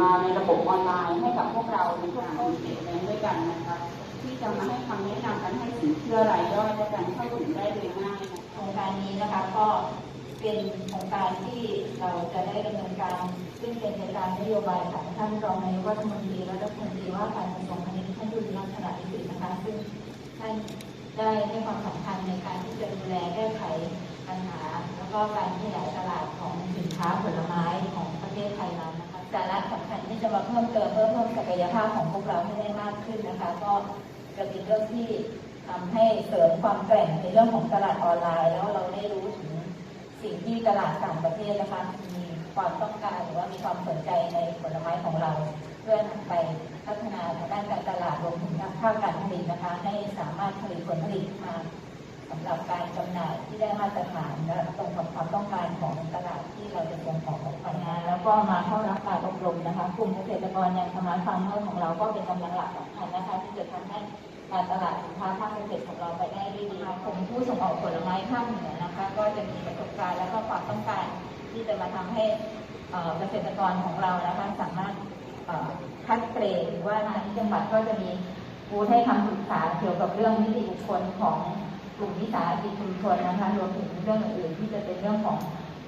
มาในระบบออนไลน์ให้กับพวกเราในพวกต้นเสียงด้วยกันนะคะที่จะมาให้คำแนะนำกันให้สินเชื่อรายย่อยและการเข้าถึงได้โดยง่ายโครงการนี้นะคะก็เป็นโครงการที่เราจะได้ดำเนินการ ซึ่งเป็นไปตามนโยบายของท่านรองนายกรัฐมนตรีและรัฐมนตรีว่าการกระทรวงพาณิชย์ท่านจุลินลักษณะวิสินะคะซึ่งท่านได้ให้ความสำคัญในการที่จะดูแลแก้ไขปัญหา แล้วก็การขยายตลาดของสินค้าผลไม้ของประเทศไทยเรานะคะ สาระสำคัญที่จะมาเพิ่มเติมเพื่อเพิ่มศักยภาพของพวกเราให้ได้มากขึ้นนะคะ ก็จะเป็นเรื่องที่ทำให้เสริมความแกร่งในเรื่องของตลาดออนไลน์ แล้วเราได้รู้ถึงสิ่งที่ตลาดต่างประเทศนะคะมีความต้องการหรือว่ามีความสนใจในผลไม้ของเรา เพื่อนำไปพัฒนาทางด้านการตลาดรวมถึงทางภาคการผลิตนะคะ ให้สามารถผลิตผลผลิตมาสำหรับการจำหน่ายที่ได้มาตรฐานและตรงกับความต้องการของตลาดที่เราจะส่งออกออกไปนะ ก็มาเข้ารับการอบรมนะคะ กลุ่มเกษตรกรย่างสมาร์ทฟาร์มเมอร์ของเราก็เป็นกำลังหลักสำคัญนะคะ ที่จะทำให้การตลาดสินค้าภาคเกษตรของเราไปได้ดีดีกลุ่มผู้ส่งออกผลไม้ภาคเหนือนะคะ ก็จะมีประสบการณ์และก็ความต้องการที่จะมาทำให้เกษตรกรของเรานะคะสามารถคัดเกรดหรือว่าทางจังหวัดก็จะมีบูธให้คำปรึกษาเกี่ยวกับเรื่องนิติบุคคลของกลุ่มวิสาหกิจชุมชนนะคะรวมถึงเรื่องอื่นๆที่จะเป็นเรื่องของ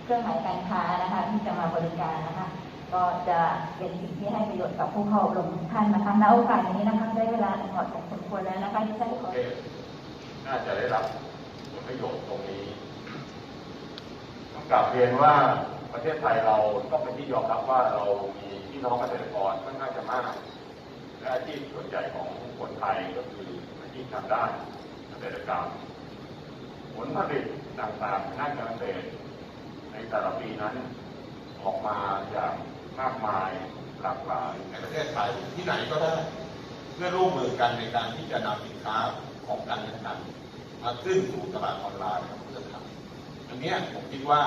เครื่องหมายการค้านะคะที่จะมาบริการนะคะ ก็จะเป็นสิ่งที่ให้ประโยชน์กับผู้เข้าอบรมทุกท่านนะคะณโอกาสนี้นะคะได้เวลาหมาะสมควรแล้วนะคะที่จะขอประเทศน่าจะได้รับผลประโยชน์ตรงนี้ต้องกลับเรียนว่าประเทศไทยเราต้องเป็นที่ยอมรับว่าเรามีพี่น้องเกษตรกรค่อนข้างจะมากและอาชีพส่วนใหญ่ของคนไทยก็คืออาชีพทางด้านเกษตรกรรมผลผลิตต่างๆด้านการเกษตรใน แต่ละปีนั้น ออกมาอย่างมากมายหลากหลายในประเทศไทยที่ไหนก็ได้ เพื่อร่วมมือกันในการที่จะนำสินค้าของกันและกันมาขึ้นสู่ตลาดออนไลน์ของเพื่อทำอันนี้ผมคิดว่า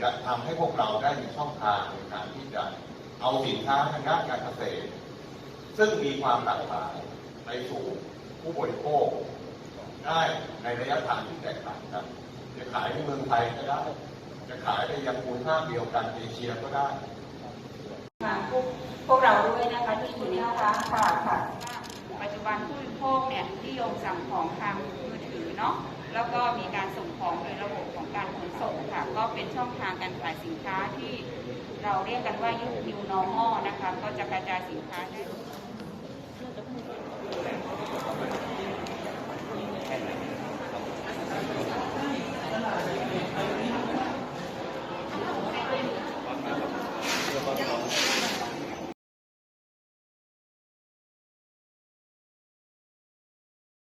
จะทำให้พวกเราได้มีช่องทางในการที่จะเอาสินค้าทางด้านการเกษตร ซึ่งมีความหลากหลายไปสู่ผู้บริโภคได้ในระยะทางที่แตกต่างกันจะขายในเมืองไทยก็ได้ จะขายไปยังภูมิภาคเดียวกันเอเชียก็ได้ทางพวกพวกเราด้วยนะคะที่อยู่ในค่ะค่ะค่ะปัจจุบันผู้บริโภคเนี่ยนิยมสั่งของทางมือถือเนาะแล้วก็มีการส่งของโดยระบบของการขนส่งค่ะ ก็เป็นช่องทางการขายสินค้าที่เราเรียกกันว่ายุค New Normal นะคะ ก็จะกระจายสินค้าได้